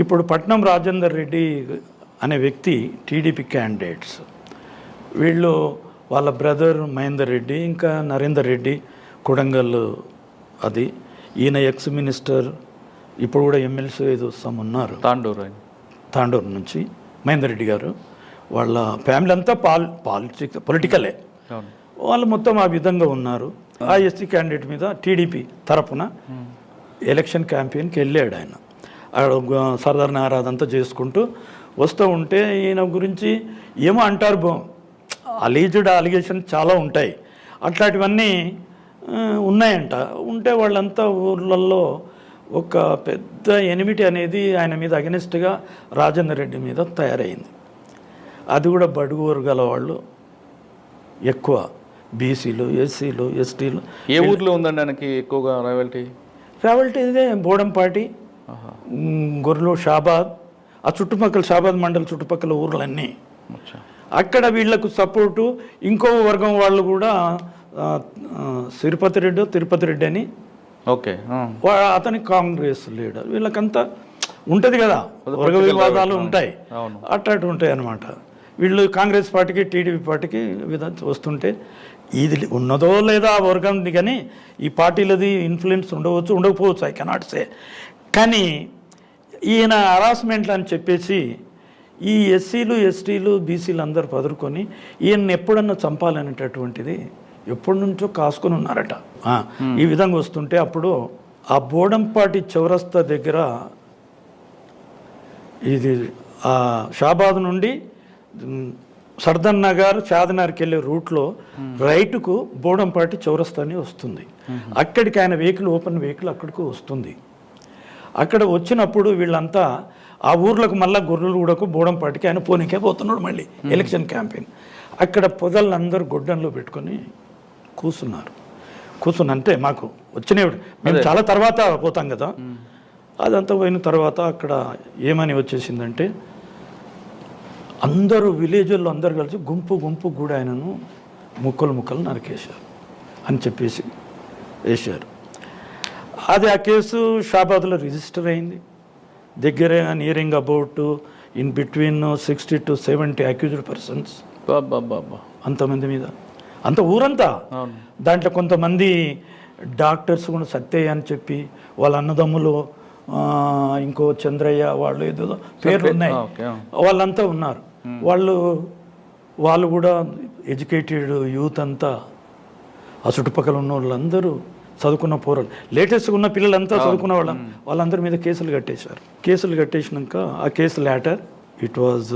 ఇప్పుడు పట్నం రాజేందర్ రెడ్డి అనే వ్యక్తి టీడీపీ క్యాండిడేట్స్ వీళ్ళు వాళ్ళ బ్రదర్ మహేందర్ రెడ్డి ఇంకా నరేందర్ రెడ్డి కొడంగల్ అది. ఈయన ఎక్స్ మినిస్టర్ ఇప్పుడు కూడా ఎమ్మెల్సీ ఏదో సమ్ ఉన్నారు. తాండూరు తాండూరు నుంచి మహేందర్ రెడ్డి గారు. వాళ్ళ ఫ్యామిలీ అంతా పాల్ పాలిటిక్స్ పొలిటికలే వాళ్ళు మొత్తం ఆ విధంగా ఉన్నారు. ఆ ఎస్సీ క్యాండిడేట్ మీద టీడీపీ తరపున ఎలక్షన్ క్యాంపెయిన్కి వెళ్ళాడు ఆయన. ఆడ గ- సర్దార్ నారాజ్ అంతా చేసుకుంటూ వస్తూ ఉంటే ఈయన గురించి ఏమో అంటారు బో అలీజ్డ్ అలిగేషన్ చాలా ఉంటాయి. అట్లాంటివన్నీ ఉన్నాయంట. ఉంటే వాళ్ళంతా ఊర్లలో ఒక పెద్ద ఎనిమిటి అనేది ఆయన మీద అగెనిస్ట్గా రాజేందర్ రెడ్డి మీద తయారైంది. అది కూడా బడుగు వర్గాల వాళ్ళు ఎక్కువ. బీసీలు ఎస్సీలు ఎస్టీలు. ఏ ఊర్లో ఉందండి ఆయనకి ఎక్కువగా రాయల్టీ? రావల్టీ ఇదే బోడంపాటి. గొర్రెలు షాబాద్ ఆ చుట్టుపక్కల షాబాద్ మండల్ చుట్టుపక్కల ఊర్లన్నీ. అక్కడ వీళ్ళకు సపోర్టు ఇంకో వర్గం వాళ్ళు కూడా తిరుపతి రెడ్డి తిరుపతి రెడ్డి అని. ఓకే అతని కాంగ్రెస్ లీడర్. వీళ్ళకంతా ఉంటుంది కదా వర్గ వివాదాలు ఉంటాయి. అట్లాంటి ఉంటాయి అన్నమాట. వీళ్ళు కాంగ్రెస్ పార్టీకి టీడీపీ పార్టీకి విధ వస్తుంటే ఇది ఉన్నదో లేదా ఆ వర్గంది కానీ ఈ పార్టీలది ఇన్ఫ్లుయెన్స్ ఉండవచ్చు ఉండకపోవచ్చు ఐ కెనాట్ సే కానీ ఈయన హరాస్మెంట్లు అని చెప్పేసి ఈ ఎస్సీలు ఎస్టీలు బీసీలు అందరు పదురుకొని ఈయన్ని ఎప్పుడన్నా చంపాలనేటటువంటిది ఎప్పటి నుంచో కాసుకొని ఉన్నారట. ఈ విధంగా వస్తుంటే అప్పుడు ఆ బోడంపాటి చౌరస్తా దగ్గర ఇది ఆ షాబాద్ నుండి సర్దన్ నగర్ షాదనగర్కి వెళ్ళే రూట్లో రైటుకు బోడంపాటి చౌరస్తాని వస్తుంది. అక్కడికి ఆయన వెహికల్ ఓపెన్ వెహికల్ అక్కడికి వస్తుంది. అక్కడ వచ్చినప్పుడు వీళ్ళంతా ఆ ఊర్లకు మళ్ళా గొర్రెలు కూడకు బోడంపాటికి ఆయన పోనీకే పోతున్నాడు మళ్ళీ ఎలక్షన్ క్యాంపెయిన్. అక్కడ పొదలందరూ గొడ్డంలో పెట్టుకొని కూర్చున్నారు కూర్చుని అంటే మాకు వచ్చినవి మేము చాలా తర్వాత పోతాం కదా. అదంతా పోయిన తర్వాత అక్కడ ఏమని వచ్చేసిందంటే అందరూ విలేజ్లో అందరు కలిసి గుంపు గుంపు కూడా ఆయనను ముక్కలు ముక్కలు నరికేశారు అని చెప్పేసి వేశారు. అది ఆ కేసు షాబాద్లో రిజిస్టర్ అయింది. దగ్గర nearing about in between sixty to seventy accused persons అంతమంది మీద. అంత ఊరంతా. దాంట్లో కొంతమంది డాక్టర్స్ కూడా సత్యయ్య అని చెప్పి వాళ్ళ అన్నదమ్ములు ఇంకో చంద్రయ్య వాళ్ళు ఏదో పేర్లు ఉన్నాయి. వాళ్ళంతా ఉన్నారు. వాళ్ళు వాళ్ళు కూడా ఎడ్యుకేటెడ్ యూత్ అంతా. ఆ చుట్టుపక్కల ఉన్న వాళ్ళందరూ చదువుకున్న పోరాలు. లేటెస్ట్గా ఉన్న పిల్లలంతా చదువుకున్న వాళ్ళం వాళ్ళందరి మీద కేసులు కట్టేశారు. కేసులు కట్టేసినాక ఆ case later it was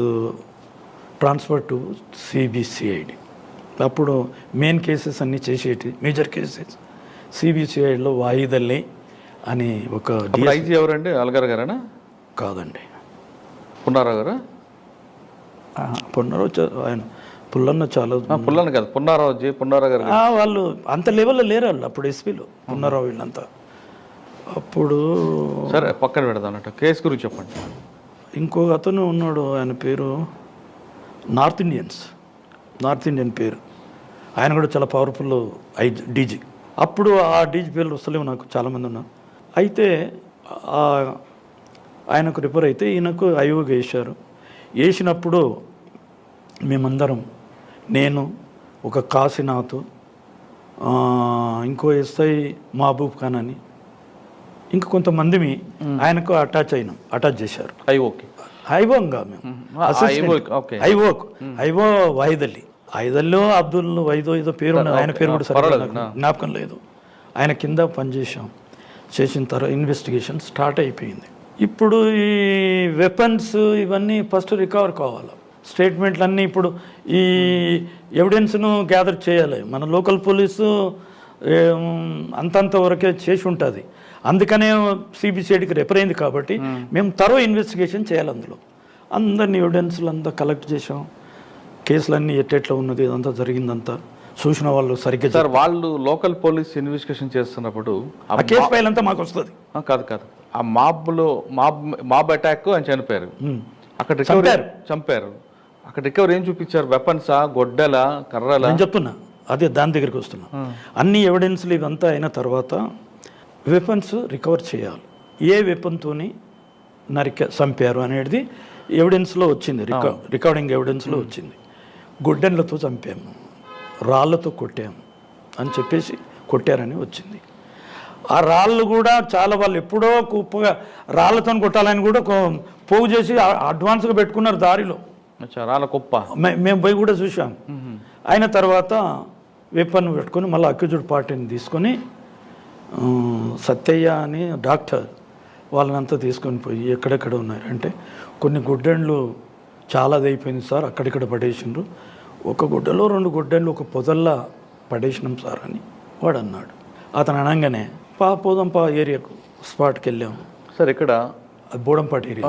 transfer to CBCID అప్పుడు మెయిన్ కేసెస్ అన్నీ చేసేటి మేజర్ కేసెస్ సిబిసిఐడిలో వాయిదల్లి అని ఒక ఐజీ ఎవరండి? అల్గార్ గారేనా? కాదండి. పున్నారావు గారా? పునరు ఆయన పుల్లన్న చాలా ఆ, పుల్లని కాదు పున్నారావు జీ పున్నారావు గారు. వాళ్ళు అంత లెవెల్లో లేరు వాళ్ళు అప్పుడు ఎస్పీలో పున్నారావు వీళ్ళంతా. అప్పుడు సరే పక్కన పెడదాం అన్నట్టు. కేసు గురించి చెప్పండి. ఇంకో అతను ఉన్నాడు ఆయన పేరు నార్త్ ఇండియన్స్ నార్త్ ఇండియన్ పేరు. ఆయన కూడా చాలా పవర్ఫుల్ ఐ డీజీ అప్పుడు ఆ డీజీ పేర్లు వస్తలేవు నాకు చాలామంది ఉన్నారు. అయితే ఆయనకు రిపేర్ అయితే ఈయనకు అయోగ వేశారు. వేసినప్పుడు మేమందరం నేను ఒక కాశీనాథ్ ఇంకో ఎస్ఐ మహబూబ్ ఖాన్ అని. ఇంకా కొంతమంది ఆయనకు అటాచ్ అయినాం అటాచ్ చేశారు. అయి ఓకే హైవోంగా మేము. ఆ, Assistant. IO, okay. ఐవోక్ ఐవో వైదల్లి. ఐదల్లో అబ్దుల్ వైదో ఏదో పేరు ఉన్నది. ఆయన పేరు కూడా జ్ఞాపకం లేదు. ఆయన కింద పనిచేసాం చేసిన తర్వాత ఇన్వెస్టిగేషన్ స్టార్ట్ అయిపోయింది. ఇప్పుడు ఈ వెపన్స్ ఇవన్నీ ఫస్ట్ రికవర్ కావాలి? స్టేట్మెంట్లు అన్నీ ఇప్పుడు ఈ ఎవిడెన్స్ను గ్యాదర్ చేయాలి. మన లోకల్ పోలీసు అంతంత వరకే చేసి ఉంటుంది అందుకనే సిబిసిఐడికి రెఫర్ అయింది కాబట్టి మేము. తరో ఇన్వెస్టిగేషన్ చేయాలి అందులో. అందరిని ఎవిడెన్స్లు అంతా కలెక్ట్ చేసాం కేసులన్నీ ఎట్టెట్లా ఉన్నది ఇదంతా జరిగిందంతా. చూసిన వాళ్ళు సరిగ్గా సార్ వాళ్ళు లోకల్ పోలీస్ ఇన్వెస్టిగేషన్ చేస్తున్నప్పుడు ఆ కేసు ఫైల్ అంతా మాకు వస్తుంది. కాదు కాదు. ఆ మాబ్లో మాబ్ మాబ్ అటాక్ అని చనిపోయారు. అక్కడ రికవరీ చంపారు. అక్కడ రికవరీ ఏం చూపించారు? వెపన్సా గొడ్డల కర్రల? నేను చెప్తున్నా. అదే దాని దగ్గరికి వస్తున్నా. అన్ని ఎవిడెన్స్లు ఇవంతా అయిన తర్వాత వెపన్స్ రికవర్ చేయాలి. ఏ వెపన్తోని నరిక చంపారు అనేది ఎవిడెన్స్లో వచ్చింది. రికా రికార్డింగ్ ఎవిడెన్స్లో వచ్చింది. గుడ్డెన్లతో చంపాము. రాళ్ళతో కొట్టాము అని చెప్పేసి కొట్టారని వచ్చింది. ఆ రాళ్ళు కూడా చాలా వాళ్ళు ఎప్పుడో కుప్పగా రాళ్ళతో కొట్టాలని కూడా పోగు చేసి అడ్వాన్స్గా పెట్టుకున్నారు దారిలో. కుప్ప మే- మేము పోయి కూడా చూసాం అయిన తర్వాత వెపన్ పెట్టుకొని మళ్ళీ అక్యూజ్డ్ పార్టీని తీసుకొని సత్యయ్య అని డాక్టర్ వాళ్ళనంతా తీసుకొని పోయి ఎక్కడెక్కడ ఉన్నారు అంటే కొన్ని గుడ్డెండ్లు చాలా అయిపోయింది సార్ అక్కడిక్కడ పడేసిండ్రు. ఒక గుడ్డలో రెండు గుడ్డెండ్లు ఒక పొదల్లా పడేసినాం సార్ అని వాడు అన్నాడు అతను అనగానే పా పోదాం పా ఏరియాకు స్పాట్కి వెళ్ళాము సార్ ఇక్కడ బోడంపాటి ఏరియా.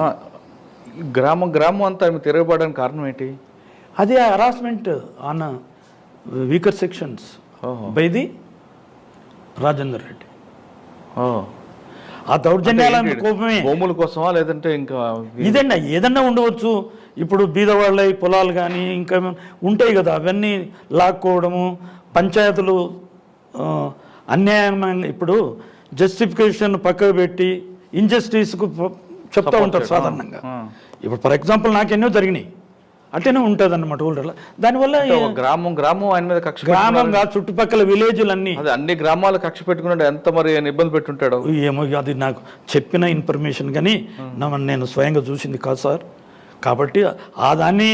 గ్రామం గ్రామం అంతా ఆమె తిరగబడడానికి కారణం ఏంటి? అదే harassment on weaker sections by the Rajender Reddy. ఆ దౌర్జన్యాల? కోపమే. భూముల కోసమా లేదంటే ఇంకా ఇదండి ఏదన్నా ఉండవచ్చు. ఇప్పుడు బీదవాళ్ళ పొలాలు కానీ ఇంకా ఉంటాయి కదా. అవన్నీ లాక్కోవడము పంచాయతీలు ఆ, అన్యాయంగా ఇప్పుడు జస్టిఫికేషన్ పక్కకు పెట్టి ఇంజస్టిస్కు చెప్తా ఉంటారు సాధారణంగా. ఇప్పుడు ఫర్ ఎగ్జాంపుల్ నాకు ఎన్నో జరిగినాయి. అట్టనే ఉంటుంది అన్నమాట ఊళ్ళో దానివల్ల గ్రామం గ్రామం ఆయన మీద కక్ష పెట్టుకున్నాడు. గ్రామంగా చుట్టుపక్కల విలేజ్లన్నీ. అదే అన్ని గ్రామాలు కక్ష పెట్టుకున్నాడు. ఎంత మరి ఆయన ఇబ్బంది పెట్టుంటాడు? ఏమో అది నాకు చెప్పిన ఇన్ఫర్మేషన్ కానీ నేను స్వయంగా చూసింది కాదు సార్. కాబట్టి ఆ దాన్ని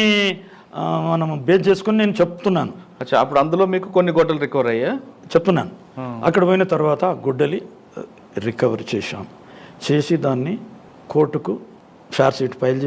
మనం బేస్ చేసుకుని నేను చెప్తున్నాను. అచ్చా అప్పుడు అందులో మీకు కొన్ని గొడ్డలు రికవర్ అయ్యా చెప్తున్నాను. అక్కడ పోయిన తర్వాత గుడ్డలి రికవర్ చేశాం. చేసి దాన్ని కోర్టుకు షార్ట్ షీట్ ఫైల్